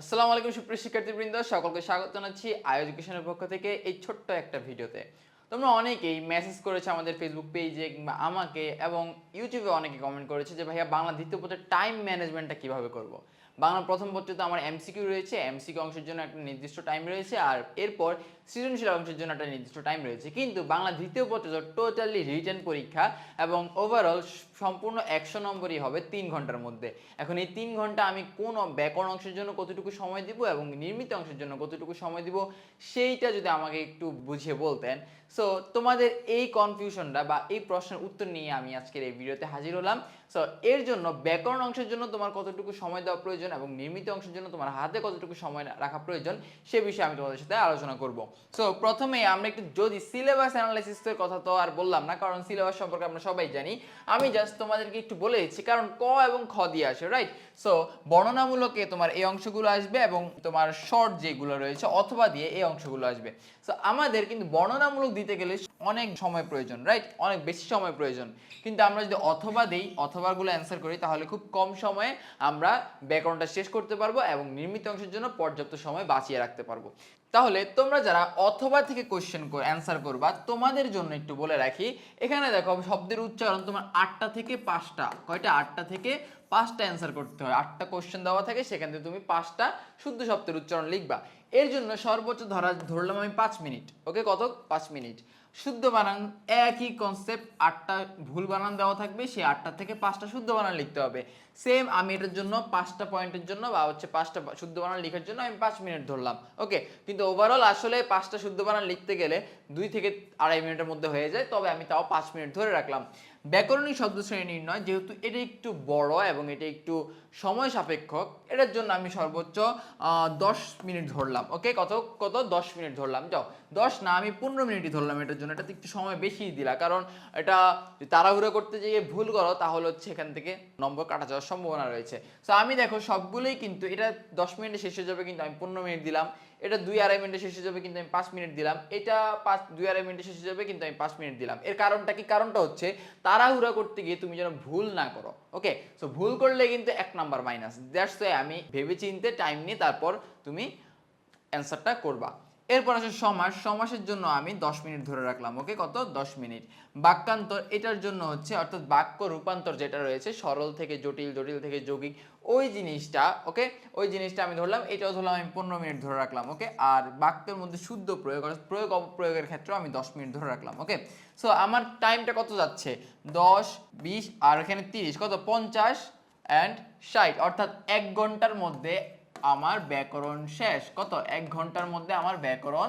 আসসালামু আলাইকুম সুপ্রিয় শিক্ষার্থীবৃন্দ, সকলকে স্বাগত জানাচ্ছি আই এডুকেশনের পক্ষ থেকে এই ছোট্ট একটা ভিডিওতে। তোমরা অনেকেই মেসেজ করেছে আমাদের ফেসবুক পেজে কিংবা আমাকে এবং ইউটিউবে অনেকে কমেন্ট করেছে যে, ভাইয়া, বাংলা দ্বিতীয় পত্রের টাইম ম্যানেজমেন্টটা কীভাবে করব? বাংলা প্রথম পত্রে তো আমার এমসিকিউ রয়েছে। এমসিকিউ অংশের জন্য একটা নির্দিষ্ট টাইম রয়েছে। আর এরপর সৃজনশীল অংশের জন্য একটা নির্দিষ্ট টাইম রয়েছে। কিন্তু বাংলা দ্বিতীয় পত্রে টোটালি রিটেন পরীক্ষা এবং ওভারঅল সম্পূর্ণ একশো নম্বরই হবে তিন ঘণ্টার মধ্যে। এখন এই তিন ঘণ্টা আমি কোন ব্যাকরণ অংশের জন্য কতটুকু সময় দিব এবং নির্মিত অংশের জন্য কতটুকু সময় দিব, সেইটা যদি আমাকে একটু বুঝিয়ে বলতেন। সো তোমাদের এই কনফিউশনটা বা এই প্রশ্নের উত্তর নিয়ে আমি আজকের এই ভিডিওতে হাজির হলাম। সো এর জন্য ব্যাকরণ অংশের জন্য তোমার কতটুকু সময় দেওয়া প্রয়োজন এবং নির্মিত অংশের জন্য তোমার হাতে কতটুকু সময় রাখা প্রয়োজন, সে বিষয়ে আমি তোমাদের সাথে আলোচনা করব। সো প্রথমে আমরা একটু যদি সিলেবাস অ্যানালাইসিসের কথা তো আর বললাম না, কারণ সিলেবাস সম্পর্কে আমরা সবাই জানি। আমি জাস্ট তোমাদেরকে একটু বলে দিচ্ছি, কারণ ক এবং খ দিয়ে আসে রাইট সো বর্ণনামূলকে তোমার এই অংশগুলো আসবে এবং তোমার শর্ট যেগুলো রয়েছে, অথবা দিয়ে এই অংশগুলো আসবে। সো আমাদের কিন্তু বর্ণনামূলক দিতে গেলে অনেক সময় প্রয়োজন রাইট অনেক বেশি সময় প্রয়োজন। কিন্তু আমরা যদি অথবা দেই অথবাগুলো অ্যান্সার করি, তাহলে খুব কম সময়ে আমরা ব্যাকরণটা শেষ করতে পারব এবং নির্মিত অংশের জন্য পর্যাপ্ত সময় বাঁচিয়ে রাখতে পারব। তাহলে তোমরা যারা অথবা থেকে কোশ্চেন অ্যান্সার করবা, তোমাদের জন্য একটু বলে রাখি। এখানে দেখো, শব্দের উচ্চারণ তোমার আটটা থেকে পাঁচটা, কয়টা? আটটা থেকে পাঁচটা অ্যান্সার করতে হয়। আটটা কোশ্চেন দেওয়া থাকে, সেখান থেকে তুমি পাঁচটা শুদ্ধ শব্দের উচ্চারণ লিখবা। এর জন্য সর্বোচ্চ ধরা, ধরলাম আমি পাঁচ মিনিট ওকে কত? পাঁচ মিনিট শুদ্ধ বানান, একই কনসেপ্ট আটটা ভুল বানান দেওয়া থাকবে, সেই আটটা থেকে পাঁচটা শুদ্ধ বানান লিখতে হবে। সেম আমি এটার জন্য পাঁচটা পয়েন্টের জন্য, বা হচ্ছে পাঁচটা শুদ্ধ বানান লেখার জন্য আমি পাঁচ মিনিট ধরলাম। ওকে কিন্তু ওভারঅল আসলে পাঁচটা শুদ্ধ বানান লিখতে গেলে দুই থেকে আড়াই মিনিটের মধ্যে হয়ে যায়, তবে আমি তাও পাঁচ মিনিট ধরে রাখলাম। ব্যাকরণিক শব্দ শ্রেণি নির্ণয় যেহেতু এটা একটু বড় এবং এটা একটু সময় সাপেক্ষ এটার জন্য আমি সর্বোচ্চ দশ মিনিট ধরলাম, ওকে? কত কত? দশ মিনিট ধরলাম। যাও, দশ না, আমি পনেরো মিনিটই ধরলাম এটার জন্য। এটাতে একটু সময় বেশি দিলা, কারণ এটা তাড়াহুড়ো করতে গিয়ে ভুল করো, তাহলে হচ্ছে এখান থেকে নম্বর কাটা যাওয়ার সম্ভাবনা রয়েছে। সো আমি দেখো, সবগুলোই কিন্তু এটা দশ মিনিটে শেষ হয়ে যাবে কিন্তু আমি পনেরো মিনিট দিলাম। এটা দুই আড়াই মিনিটে শেষ হয়ে যাবে কিন্তু আমি পাঁচ মিনিট দিলাম। এটা পাঁচ, দুই আড়াই মিনিটে শেষ হয়ে যাবে কিন্তু আমি পাঁচ মিনিট দিলাম। এর কারণটা কি? কারণটা হচ্ছে তাড়াহুড়া করতে গিয়ে তুমি যেন ভুল না করো, ওকে? সো ভুল করলে কিন্তু এক নাম্বার মাইনাস। দ্যাটস ওয়াই আমি ভেবে চিনতে টাইম নিয়ে তারপর তুমি অ্যান্সারটা করবা। এরপর আসে সমাস। সমাসের জন্য আমি দশ মিনিট ধরে রাখলাম। ওকে কত? দশ মিনিট। বাক্যান্তর, এটার জন্য হচ্ছে, অর্থাৎ বাক্য রূপান্তর যেটা রয়েছে, সরল থেকে জটিল জটিল থেকে যৌগিক, ওই জিনিসটা, ওকে? ওই জিনিসটা আমি ধরলাম, এটাও ধরলাম, আমি পনেরো মিনিট ধরে রাখলাম, ওকে? আর বাক্যের মধ্যে শুদ্ধ প্রয়োগ প্রয়োগ অপপ্রয়োগের ক্ষেত্রেও আমি দশ মিনিট ধরে রাখলাম, ওকে? সো আমার টাইমটা কত যাচ্ছে? দশ, বিশ, আর এখানে তিরিশ, কত? পঞ্চাশ অ্যান্ড ষাট, অর্থাৎ এক ঘণ্টার মধ্যে আমার ব্যাকরণ শেষ। কত? এক ঘণ্টার মধ্যে আমার ব্যাকরণ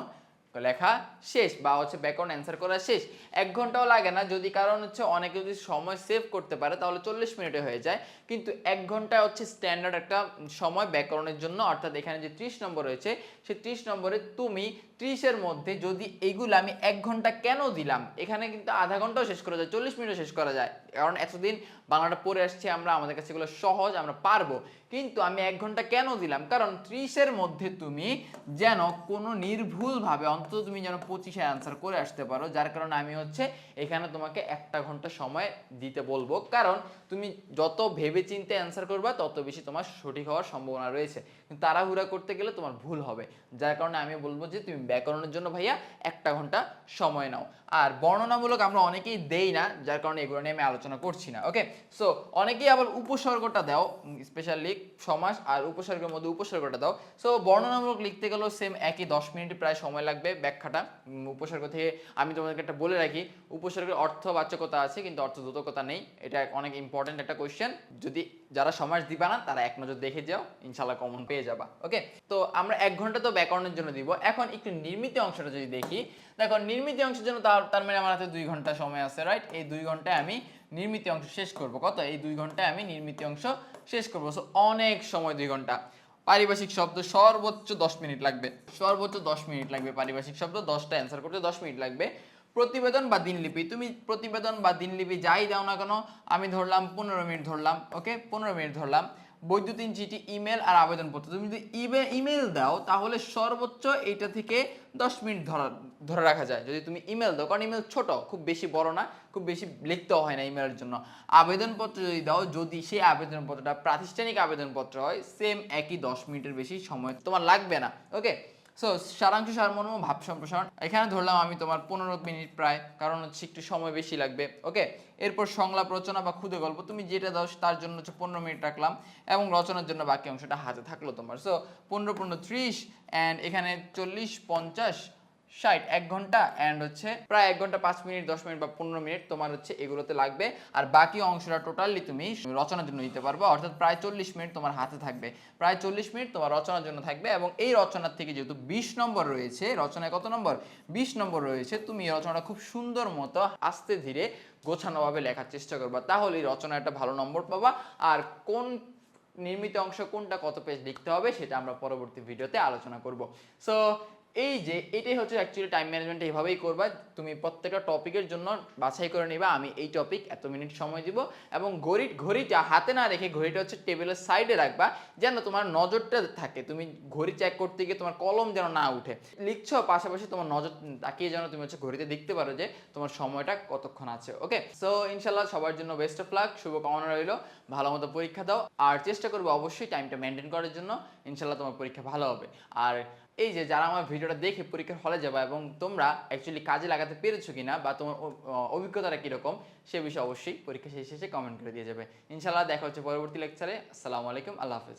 লেখা শেষ বা হচ্ছে ব্যাকরণ অ্যান্সার করা শেষ। এক ঘন্টাও লাগে না, যদি কারণ হচ্ছে অনেকে যদি সময় সেভ করতে পারে, তাহলে চল্লিশ মিনিটে হয়ে যায়। কিন্তু এক ঘণ্টা হচ্ছে স্ট্যান্ডার্ড একটা সময় ব্যাকরণের জন্য, অর্থাৎ এখানে যে ত্রিশ নম্বর রয়েছে সেই ত্রিশ নম্বরে তুমি ত্রিশের মধ্যে যদি এগুলো আমি এক ঘণ্টা কেন দিলাম? এখানে কিন্তু আধা ঘন্টাও শেষ করা যায়, চল্লিশ মিনিটও শেষ করা যায়। কারণ এতদিন বাংলাটা পড়ে আসছি আমরা, আমাদের কাছে এগুলো সহজ, আমরা পারব। কিন্তু আমি এক ঘণ্টা কেন দিলাম? কারণ ত্রিশের মধ্যে তুমি যেন কোনো নির্ভুলভাবে অন্তত তুমি যেন পঁচিশে অ্যান্সার করে আসতে পারো, যার কারণে আমি হচ্ছে এখানে তোমাকে একটা ঘণ্টা সময় দিতে বলব। কারণ তুমি যত ভেবে চিনতে অ্যান্সার করবা, তত বেশি তোমার সঠিক হওয়ার সম্ভাবনা রয়েছে। কিন্তু তাড়াহুড়া করতে গেলে তোমার ভুল হবে। যার কারণে আমি বলব যে, তুমি ব্যাকরণের জন্য ভাইয়া একটা ঘণ্টা সময় নাও। আর বর্ণনামূলক আমরা অনেকেই দেই না, যার কারণে এগুলো নিয়ে আমি আলোচনা করছি না ওকে সো অনেকেই আবার উপসর্গটা দাও স্পেশালি সমাস আর উপসর্গের মধ্যে উপসর্গটা দাও। সো বর্ণনামূলক লিখতে গেলেও সেম একই দশ মিনিট প্রায় সময় লাগবে ব্যাখ্যাটা। উপসর্গ থেকে আমি তোমাদেরকে একটা বলে রাখি, উপসর্গের অর্থ বাচ্চকতা আছে, কিন্তু অর্থ দ্রুতকতা নেই। এটা অনেক ইম্পর্টেন্ট একটা কোয়েশ্চেন যদি যারা সমাজ দিবা না, তারা এক নজর দেখে যাও ইনশাল্লাহ কমন পেয়ে যাবা ওকে তো আমরা এক ঘণ্টা তো ব্যাকরণের জন্য দিব। এখন একটু নির্মিত অংশটা যদি দেখি, দেখো নির্মিত অংশের জন্য তার তার মানে আমার হাতে দুই ঘণ্টা সময় আছে রাইট এই দুই ঘন্টায় আমি নির্মিত অংশ শেষ করব। কত? এই দুই ঘন্টায় আমি নির্মিত অংশ শেষ করব। সো অনেক সময় দুই ঘণ্টা। পারিভাষিক শব্দ সর্বোচ্চ দশ মিনিট লাগবে। সর্বোচ্চ দশ মিনিট লাগবে পারিভাষিক শব্দ, দশটা অ্যান্সার করতে দশ মিনিট লাগবে। প্রতিবেদন বা দিনলিপি। তুমি প্রতিবেদন বা দিনলিপি যাই দাও না কেন, আমি ধরলাম পনেরো মিনিট ধরলাম, ওকে? পনেরো মিনিট ধরলাম। বৈদ্যুতিন চিঠি, ইমেল আর আবেদনপত্র। তুমি যদি ইবে, ইমেল দাও, তাহলে সর্বোচ্চ এইটা থেকে দশ মিনিট ধরা, ধরে রাখা যায়। যদি তুমি ইমেল দাও, কারণ ইমেল ছোট, খুব বেশি বড় না, খুব বেশি লিখতেও হয় না ইমেলের জন্য। আবেদনপত্র যদি দাও, যদি সেই আবেদনপত্রটা প্রাতিষ্ঠানিক আবেদনপত্র হয় সেম একই দশ মিনিটের বেশি সময় তোমার লাগবে না, ওকে? সো সারাংশ সারমর্ম, ভাব সম্প্রসারণ। এখানে ধরলাম আমি তোমার পনেরো মিনিট প্রায়, কারণ হচ্ছে একটু সময় বেশি লাগবে ওকে এরপর সংলাপ, রচনা বা ক্ষুদে গল্প, তুমি যেটা দাও তার জন্য হচ্ছে পনেরো মিনিট রাখলাম, এবং রচনার জন্য বাকি অংশটা হাতে থাকল তোমার। সো পনেরো পনেরো, ত্রিশ অ্যান্ড এখানে চল্লিশ, পঞ্চাশ ষাট, এক ঘণ্টা অ্যান্ড হচ্ছে প্রায় এক ঘণ্টা, পাঁচ মিনিট, দশ মিনিট বা পনেরো মিনিট তোমার হচ্ছে এগুলোতে লাগবে। আর বাকি অংশটা টোটালি তুমি রচনার জন্য দিতে পারবে। অর্থাৎ প্রায় চল্লিশ মিনিট তোমার হাতে থাকবে। প্রায় চল্লিশ মিনিট তোমার রচনার জন্য থাকবে এবং এই রচনার থেকে যেহেতু বিশ নম্বর রয়েছে, রচনায় কত নম্বর? বিশ নম্বর রয়েছে, তুমি এই রচনাটা খুব সুন্দর মতো আস্তে ধীরে গোছানোভাবে লেখার চেষ্টা করবা। তাহলে এই রচনা একটা ভালো নম্বর পাবা। আর কোন নির্মিত অংশ কোনটা কত পেজ লিখতে হবে সেটা আমরা পরবর্তী ভিডিওতে আলোচনা করব। সো এই যে, এটাই হচ্ছে অ্যাকচুয়ালি টাইম ম্যানেজমেন্ট এইভাবেই করবা। তুমি প্রত্যেকটা টপিকের জন্য বাছাই করে নিবা। আমি এই টপিক এত মিনিট সময় দিব এবং ঘড়ি ঘড়িটা হাতে না রেখে ঘড়িটা হচ্ছে টেবিলের সাইডে রাখবা, যেন তোমার নজরটা থাকে। তুমি ঘড়ি চেক করতে গিয়ে তোমার কলম যেন না উঠে। লিখছো, পাশাপাশি তোমার নজর তাকিয়ে যেন তুমি হচ্ছে ঘড়িতে দেখতে পারো যে তোমার সময়টা কতক্ষণ আছে। ওকে সো ইনশাল্লাহ সবার জন্য বেস্ট অফ লাক শুভকামনা রইল। ভালো মতো পরীক্ষা দাও। আর চেষ্টা করবে অবশ্যই টাইমটা মেনটেন করার জন্য। ইনশাল্লাহ তোমার পরীক্ষা ভালো হবে। আর এই যে যারা আমার ভিডিওটা দেখে পরীক্ষার হলে যাবে এবং তোমরা অ্যাকচুয়ালি কাজে লাগাতে পেরেছ কিনা বা তোমার অভিজ্ঞতাটা কীরকম, সে বিষয়ে অবশ্যই পরীক্ষা শেষে শেষে কমেন্ট করে দিয়ে যাবে। ইনশাল্লাহ দেখা হচ্ছে পরবর্তী লেকচারে আসসালামু আলাইকুম, আল্লাহ হাফেজ।